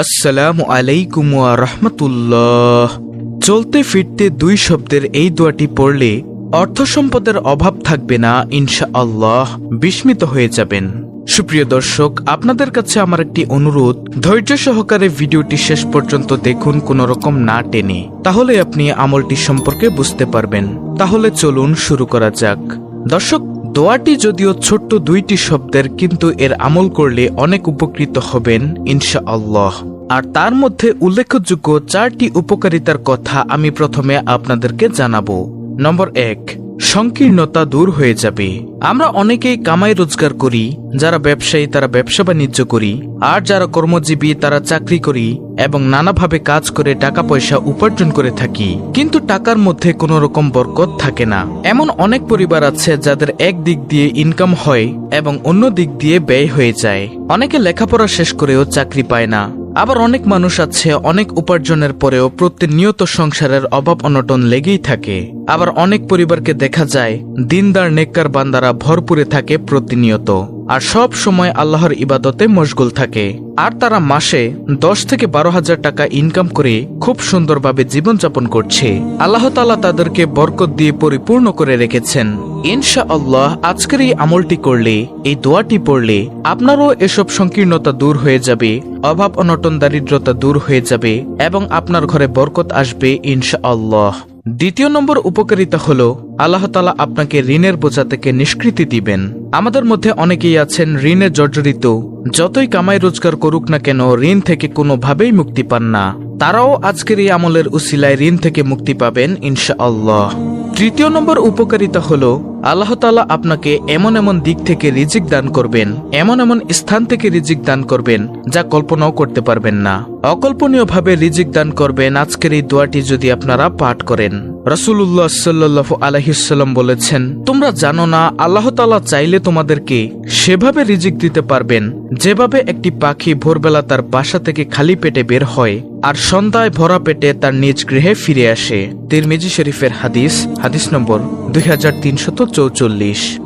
আসসালামু আলাইকুম রহমতুল্লাহ। চলতে ফিরতে দুই শব্দের এই দোয়াটি পড়লে অর্থ সম্পদের অভাব থাকবে না ইনশা আল্লাহ বিস্মিত হয়ে যাবেন। সুপ্রিয় দর্শক, আপনাদের কাছে আমার একটি অনুরোধ, ধৈর্য সহকারে ভিডিওটি শেষ পর্যন্ত দেখুন কোনো রকম না টেনে, তাহলে আপনি আমলটি সম্পর্কে বুঝতে পারবেন। তাহলে চলুন শুরু করা যাক। দর্শক দোয়াটি যদিও ছোট্ট দুইটি শব্দের, কিন্তু এর আমল করলে অনেক উপকৃত হবেন ইনশা আল্লাহ আর তার মধ্যে উল্লেখযোগ্য চারটি উপকারিতার কথা আমি প্রথমে আপনাদেরকে জানাব। নম্বর এক সংকীর্ণতা দূর হয়ে যাবে। আমরা অনেকেই কামাই রোজগার করি, যারা ব্যবসায়ী তারা ব্যবসা বাণিজ্য করি, আর যারা কর্মজীবী তারা চাকরি করি এবং নানাভাবে কাজ করে টাকা পয়সা উপার্জন করে থাকি। কিন্তু টাকার মধ্যে কোনো রকম বরকত থাকে না। এমন অনেক পরিবার আছে যাদের এক দিক দিয়ে ইনকাম হয় এবং অন্য দিক দিয়ে ব্যয় হয়ে যায়। অনেকে লেখাপড়া শেষ করেও চাকরি পায় না। আবার অনেক মানুষ আছে অনেক উপার্জনের পরেও প্রতিনিয়ত সংসারের অভাব অনটন লেগেই থাকে। আবার অনেক পরিবারকে দেখা যায়, দিনদার নেককার বান্দারা ভরপুরে থাকে প্রতিনিয়ত, আর সব সময় আল্লাহর ইবাদতে মশগুল থাকে। আর তারা মাসে দশ থেকে বারো হাজার টাকা ইনকাম করে খুব সুন্দরভাবে জীবনযাপন করছে। আল্লাহ তালা তাদেরকে বরকত দিয়ে পরিপূর্ণ করে রেখেছেন। ইনশা আল্লাহ আজকের এই আমলটি করলে, এই দোয়াটি পড়লে আপনারও এসব সংকীর্ণতা দূর হয়ে যাবে, অভাব অনটন দারিদ্রতা দূর হয়ে যাবে, এবং আপনার ঘরে বরকত আসবে ইনশা আল্লাহ দ্বিতীয় নম্বর উপকারিতা হল, আল্লাহ তালা আপনাকে ঋণের বোঝা থেকে নিষ্কৃতি দিবেন। আমাদের মধ্যে অনেকেই আছেন ঋণে জর্জরিত, যতই কামাই রোজগার করুক না কেন ঋণ থেকে কোনোভাবেই মুক্তি পান না। তারাও আজকের এই আমলের উসিলায় ঋণ থেকে মুক্তি পাবেন, ইনশাআল্লাহ। তৃতীয় নম্বর উপকারিতা হল আল্লাহ তালা আপনাকে এমন এমন দিক থেকে রিজিক দান করবেন, এমন এমন স্থান থেকে রিজিক দান করবেন যা কল্পনাও করতে পারবেন না। অকল্পনীয়ভাবে রিজিক দান করবেন আজকের এই দোয়াটি যদি আপনারা পাঠ করেন। রসুল্লাহ সাল্লাহ আলহিসাল্লাম বলেছেন, তোমরা জানো না, আল্লাহ তালা চাইলে তোমাদেরকে সেভাবে রিজিক দিতে পারবেন, যেভাবে একটি পাখি ভোরবেলা তার বাসা থেকে খালি পেটে বের হয় আর সন্ধ্যায় ভরা পেটে তার নিজ গৃহে ফিরে আসে। তিরমিজি শরীফের হাদিস হাদিস নম্বর দুই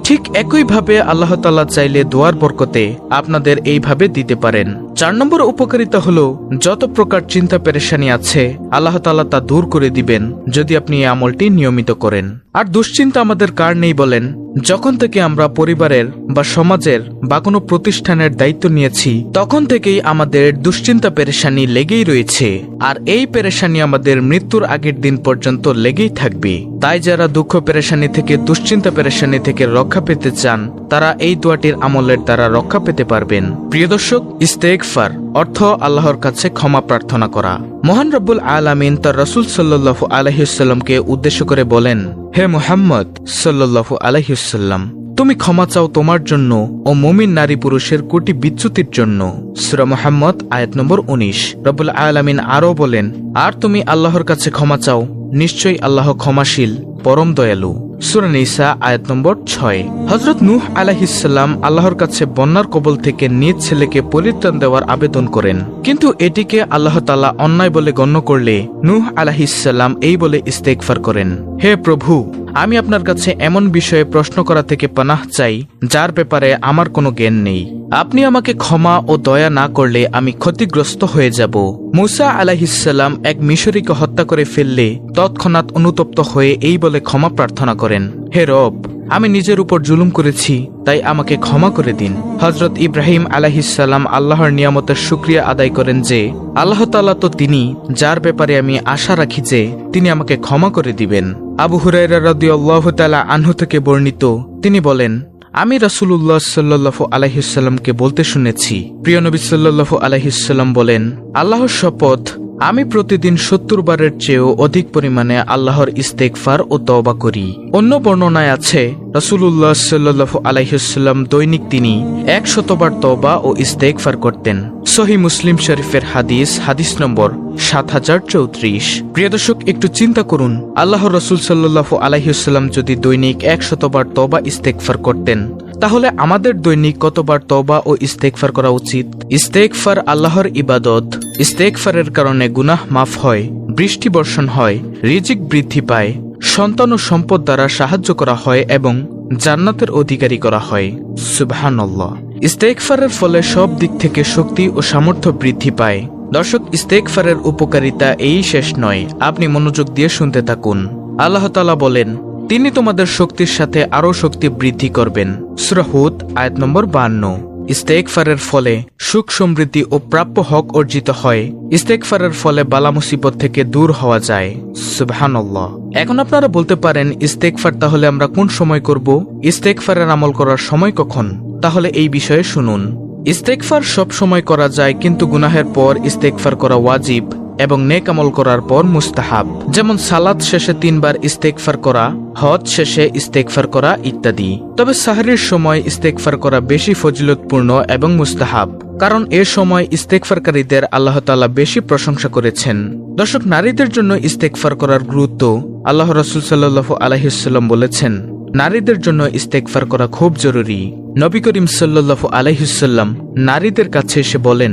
ঠিক একইভাবে আল্লাহ তালা চাইলে দোয়ার বরকতে আপনাদের এইভাবে দিতে পারেন। চার নম্বর উপকারিতা হল, যত প্রকার চিন্তা পেরেশানি আছে, আল্লাহ তালা তা দূর করে দিবেন যদি আপনি এই আমলটি নিয়মিত করেন। আর দুশ্চিন্তা আমাদের কার নেই বলেন। যখন থেকে আমরা পরিবারের বা সমাজের বা কোনো প্রতিষ্ঠানের দায়িত্ব নিয়েছি, তখন থেকেই আমাদের দুশ্চিন্তা পেরেশানি লেগেই রয়েছে। আর এই পেরেশানি আমাদের মৃত্যুর আগের দিন পর্যন্ত লেগেই থাকবে। তাই যারা দুঃখ পেরেশানি থেকে, দুশ্চিন্তা পেরেশানি থেকে রক্ষা পেতে চান, তারা এই দোয়াটির আমলের দ্বারা রক্ষা পেতে পারবেন। প্রিয় দর্শক ইস্তেকফার অর্থ আল্লাহর কাছে ক্ষমা প্রার্থনা করা। মহান রব্বুল আলামিন তার রসুল সাল্লাহ আলহিসাল্লামকে উদ্দেশ্য করে বলেন, হে মুহাম্মদ সাল্লাহ আলহিসাল্লাম তুমি ক্ষমা চাও তোমার জন্য ও মুমিন নারী পুরুষের কোটি বিচ্যুতির জন্য। সুরা মোহাম্মদ, আয়াত নম্বর উনিশ। রব্বুল আলামিন আরও বলেন, আর তুমি আল্লাহর কাছে ক্ষমা চাও, নিশ্চয়ই আল্লাহ ক্ষমাশীল, পরম দয়ালু। সুরানিসা আয়াত নম্বর ছয়। হজরত নূহ আলাহিসাল্লাম আল্লাহর কাছে বন্যার কবল থেকে নিজ ছেলেকে পরিত্রাণ দেওয়ার আবেদন করেন। কিন্তু এটিকে আল্লাহ তালা অন্যায় বলে গণ্য করলে নূহ আলাহিসাল্লাম এই বলে ইস্তেকফার করেন, হে প্রভু, আমি আপনার কাছে এমন বিষয়ে প্রশ্ন করা থেকে পানাহ চাই, যার ব্যাপারে আমার কোনো জ্ঞান নেই। আপনি আমাকে ক্ষমা ও দয়া না করলে আমি ক্ষতিগ্রস্ত হয়ে যাব। মুসা আলাহিসাল্লাম এক মিশরীকে হত্যা করে ফেললে তৎক্ষণাৎ অনুতপ্ত হয়ে এই বলে ক্ষমা প্রার্থনা করেন। হে রব, আমি নিজের উপর জুলুম করেছি, তাই আমাকে ক্ষমা করে দিন। হজরত ইব্রাহিম আলাহিসাল্লাম আল্লাহর নিয়ামতের সুক্রিয়া আদায় করেন যে, আল্লাহ তালা তো তিনি, যার ব্যাপারে আমি আশা রাখি যে, তিনি আমাকে ক্ষমা করে দিবেন। আবু হুরাইরা রদি তালা আনহু থেকে বর্ণিত, তিনি বলেন, আমি রাসুল্লাহ সাল্লাহ আলহিসাল্লামকে বলতে শুনেছি। প্রিয় নবী সাল্লাহ আলহিসাল্লাম বলেন, আল্লাহর শপথ আমি প্রতিদিন সত্তর বারের চেয়েও অধিক পরিমাণে আল্লাহর ইস্তেকফার ও তওবা করি। অন্য বর্ণনায় আছে রসুল্লাহ সাল্লাহ আলাইসাল্লাম দৈনিক তিনি এক শতবার তওবা ও ইস্তেকফার করতেন। সহি মুসলিম শরীফের হাদিস হাদিস নম্বর সাত হাজার চৌত্রিশ। প্রিয় দর্শক, একটু চিন্তা করুন আল্লাহ রসুল সাল্লাহ আলাইসাল্লাম যদি দৈনিক এক শতবার তবা ইস্তেকফার করতেন তাহলে আমাদের দৈনিক কতবার তবা ও ইস্তেকফার করা উচিত? ইস্তেকফার আল্লাহর ইবাদত। ইস্তেকফারের কারণে গুনাহ মাফ হয়, বৃষ্টি বর্ষণ হয়, রিজিক বৃদ্ধি পায়, সন্তান ও সম্পদ দ্বারা সাহায্য করা হয় এবং জান্নাতের অধিকারী করা হয়। সুবহানাল্লাহ। ইস্তেকফারের ফলে সব দিক থেকে শক্তি ও সামর্থ্য বৃদ্ধি পায়। দর্শক ইস্তেকফারের উপকারিতা এই শেষ নয়। আপনি মনোযোগ দিয়ে শুনতে থাকুন। আল্লাহ তালা বলেন তিনি তোমাদের শক্তির সাথে আরও শক্তি বৃদ্ধি করবেন। সুরাহুদ আয়াত নম্বর বান্ন। ইস্তেকফারের ফলে সুখ সমৃদ্ধি ও প্রাপ্য হক অর্জিত হয়। ইস্তেকফারের ফলে বালা মুসিবত থেকে দূর হওয়া যায়। সুবহানাল্লাহ। এখন আপনারা বলতে পারেন ইস্তেকফার তাহলে আমরা কোন সময় করব? ইস্তেকফারের আমল করার সময় কখন? তাহলে এই বিষয়ে শুনুন। ইস্তেকফার সব সময় করা যায়, কিন্তু গুনাহের পর ইস্তেকফার করা ওয়াজিব। এবং নেক আমল করার পর মুস্তাহাব। যেমন সালাদ শেষে তিনবার ইস্তেকফার করা, হজ শেষে ইস্তেকফার করা ইত্যাদি। তবে সাহারির সময় ইস্তেকফার করা বেশি ফজিলতপূর্ণ এবং মুস্তাহাব, কারণ এ সময় ইস্তেকফারকারীদের আল্লাহ তাআলা বেশি প্রশংসা করেছেন। দর্শক, নারীদের জন্য ইস্তেকফার করার গুরুত্ব আল্লাহ রসুল সাল্লাহ আলহিসাল্লাম বলেছেন। নারীদের জন্য ইস্তেকফার করা খুব জরুরি। নবী করিম সাল্লাহ আলহিসাল্লাম নারীদের কাছে এসে বলেন,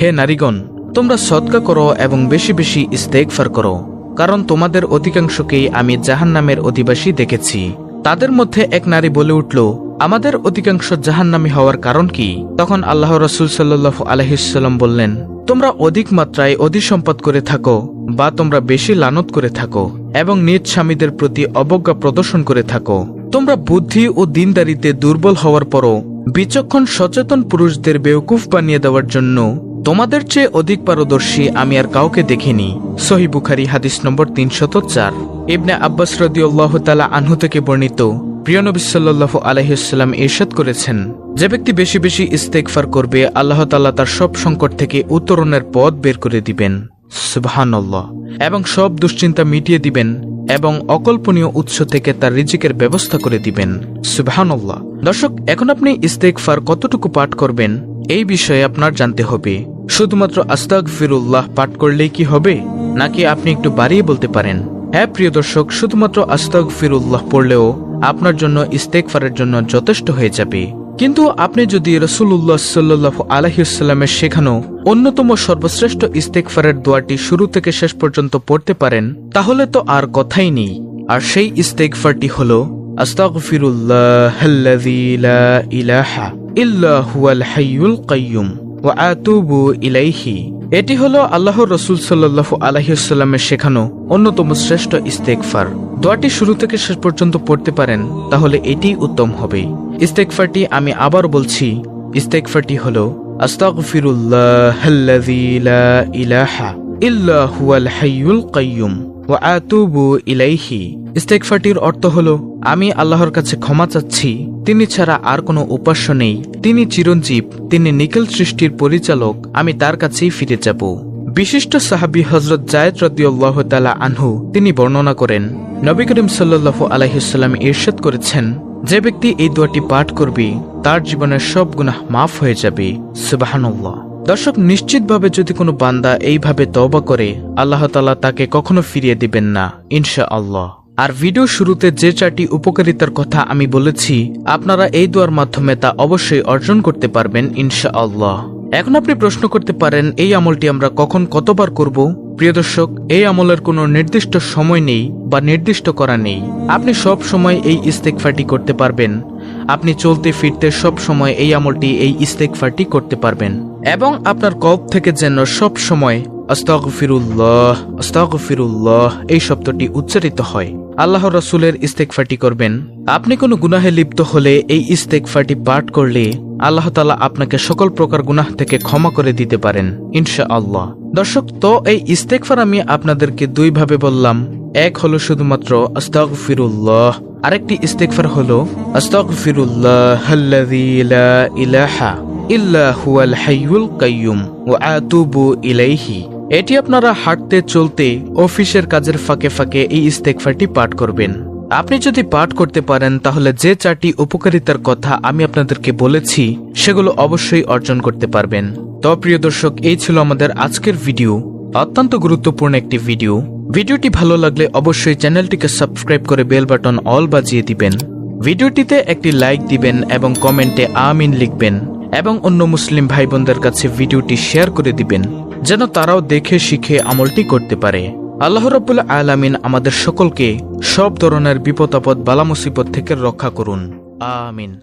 হে নারীগণ তোমরা সৎকা করো এবং বেশি বেশি ইস্তেকফার করো, কারণ তোমাদের অধিকাংশকেই আমি জাহান্নামের অধিবাসী দেখেছি। তাদের মধ্যে এক নারী বলে উঠল, আমাদের অধিকাংশ জাহান্নামী হওয়ার কারণ কি? তখন আল্লাহ রসুল সাল্লাহ আলহিসাল্লাম বললেন, তোমরা অধিক মাত্রায় অধিসম্পদ করে থাকো বা তোমরা বেশি লানত করে থাকো এবং নিজ স্বামীদের প্রতি অবজ্ঞা প্রদর্শন করে থাকো। তোমরা বুদ্ধি ও দিনদারিতে দুর্বল হওয়ার পরও বিচক্ষণ সচেতন পুরুষদের বেউকুফ বানিয়ে দেওয়ার জন্য তোমাদের চেয়ে অধিক পারদর্শী আমি আর কাউকে দেখিনি। সহি বুখারি, হাদিস নম্বর তিনশত চার। ইবনে আব্বাস রদিউল্লাহ তালা আনহু থেকে বর্ণিত, প্রিয় নবী সাল্লাহ ইরশাদ করেছেন, যে ব্যক্তি বেশি বেশি ইস্তেকফার করবে, আল্লাহ তাল্লাহ তার সব সংকট থেকে উত্তরণের পথ বের করে দিবেন। সুবহানাল্লাহ। এবং সব দুশ্চিন্তা মিটিয়ে দিবেন, এবং অকল্পনীয় উৎস থেকে তার রিজিকের ব্যবস্থা করে দিবেন। সুবহানাল্লাহ। দর্শক, এখন আপনি ইস্তেকফার কতটুকু পাঠ করবেন, এই বিষয়ে আপনার জানতে হবে। শুধুমাত্র আস্তাক ফিরুল্লাহ পাঠ করলেই কি হবে? নাকি আপনি একটু বাড়িয়ে বলতে পারেন? হ্যাঁ প্রিয় দর্শক, শুধুমাত্র আস্তাক ফিরুল্লাহ পড়লেও আপনার জন্য ইস্তেকফারের জন্য যথেষ্ট হয়ে যাবে। কিন্তু আপনি যদি রসুল্লাহ সাল্লাহ আলহিউসাল্লামের শেখানো অন্যতম সর্বশ্রেষ্ঠ ইস্তেকফারের দোয়াটি শুরু থেকে শেষ পর্যন্ত পড়তে পারেন, তাহলে তো আর কথাই নেই। আর সেই ইস্তেকফারটি হল, আস্তাগফিরুল্লাহ ইলাহা ইল্লা হুয়াল হাইয়ুল কাইয়ুম। ওয়া আতুবু ইলাইহি। এটি হলো আল্লাহর রসুল সাল্লাহ আলহিউসাল্লামের শেখানো অন্যতম শ্রেষ্ঠ ইস্তেকফার দোয়াটি শুরু থেকে শেষ পর্যন্ত পড়তে পারেন, তাহলে এটি উত্তম হবে। ইস্তেকফারটি আমি আবার বলছি ইস্তেকফারটি হল ইস্তেকফারটির অর্থ হল আমি আল্লাহর কাছে ক্ষমা চাচ্ছি। তিনি ছাড়া আর কোনো উপাস্য নেই। তিনি চিরঞ্জীব, তিনি নিখিল সৃষ্টির পরিচালক। আমি তার কাছেই ফিরে যাব। বিশিষ্ট সাহাবি হজরত জায়দ রদিউল্লাহ তালা আনহু তিনি বর্ণনা করেন, নবী করিম সাল্লাহ আলহিসাল্লাম ইরশাদ করেছেন, যে ব্যক্তি এই দোয়াটি পাঠ করবে, তার জীবনের সব গুনাহ মাফ হয়ে যাবে। সুবাহানুল্লাহ। দর্শক, নিশ্চিতভাবে যদি কোনো বান্দা এইভাবে তওবা করে, আল্লাহ তালা তাকে কখনো ফিরিয়ে দিবেন না ইনশা আল্লাহ আর ভিডিও শুরুতে যে চারটি উপকারিতার কথা আমি বলেছি, আপনারা এই দোয়ার মাধ্যমে তা অবশ্যই অর্জন করতে পারবেন ইনশা আল্লাহ এখন আপনি প্রশ্ন করতে পারেন, এই আমলটি আমরা কখন কতবার করব? প্রিয় দর্শক, এই আমলের কোনো নির্দিষ্ট সময় নেই বা নির্দিষ্ট করা নেই। আপনি সব সময় এই ইস্তেকফারটি করতে পারবেন। আপনি চলতে ফিরতে সব সময় এই আমলটি, এই ইস্তেকফারটি করতে পারবেন। এবং আপনার কল্প থেকে যেন সব সময়, আস্তাগফিরুল্লাহ আস্তাগফিরুল্লাহ, এই শব্দটি উচ্চারিত হয়। আল্লাহ রসুলের ইস্তেকফাটি করবেন। আপনি কোনো গুনাহে লিপ্ত হলে এই ইস্তেকফাটি পাঠ করলে আল্লাহ তালা আপনাকে সকল প্রকার গুনাহ থেকে ক্ষমা করে দিতে পারেন ইনশা আল্লাহ দর্শক, তো এই ইস্তেকফার আমি আপনাদেরকে দুইভাবে বললাম। এক হলো শুধুমাত্র আস্তাগফিরুল্লাহ, আরেকটি ইস্তেকফার হলো আস্তাগফিরুল্লাহ লা ইলাহা ইল্লা হুয়াল হাইয়ুল কাইয়ুম ওয়া আতুবু ইলাইহি। এটি আপনারা হাঁটতে, চলতে, অফিসের কাজের ফাঁকে ফাঁকে এই ইস্তেকফারটি পাঠ করবেন। আপনি যদি পাঠ করতে পারেন, তাহলে যে চারটি উপকারিতার কথা আমি আপনাদেরকে বলেছি, সেগুলো অবশ্যই অর্জন করতে পারবেন। তো প্রিয় দর্শক, এই ছিল আমাদের আজকের ভিডিও। অত্যন্ত গুরুত্বপূর্ণ একটি ভিডিও। ভিডিওটি ভালো লাগলে অবশ্যই চ্যানেলটিকে সাবস্ক্রাইব করে বেল বাটন অল বাজিয়ে দিবেন। ভিডিওটিতে একটি লাইক দিবেন এবং কমেন্টে আমিন লিখবেন এবং অন্য মুসলিম ভাই বোনদের কাছে ভিডিওটি শেয়ার করে দিবেন। যেন তারাও দেখে, শিখে, আমলটি করতে পারে। আল্লাহ রবুল আলামিন আমাদের সকলকে সব ধরনের বিপদ আপদ বালা মুসিবত থেকে রক্ষা করুন। আমিন।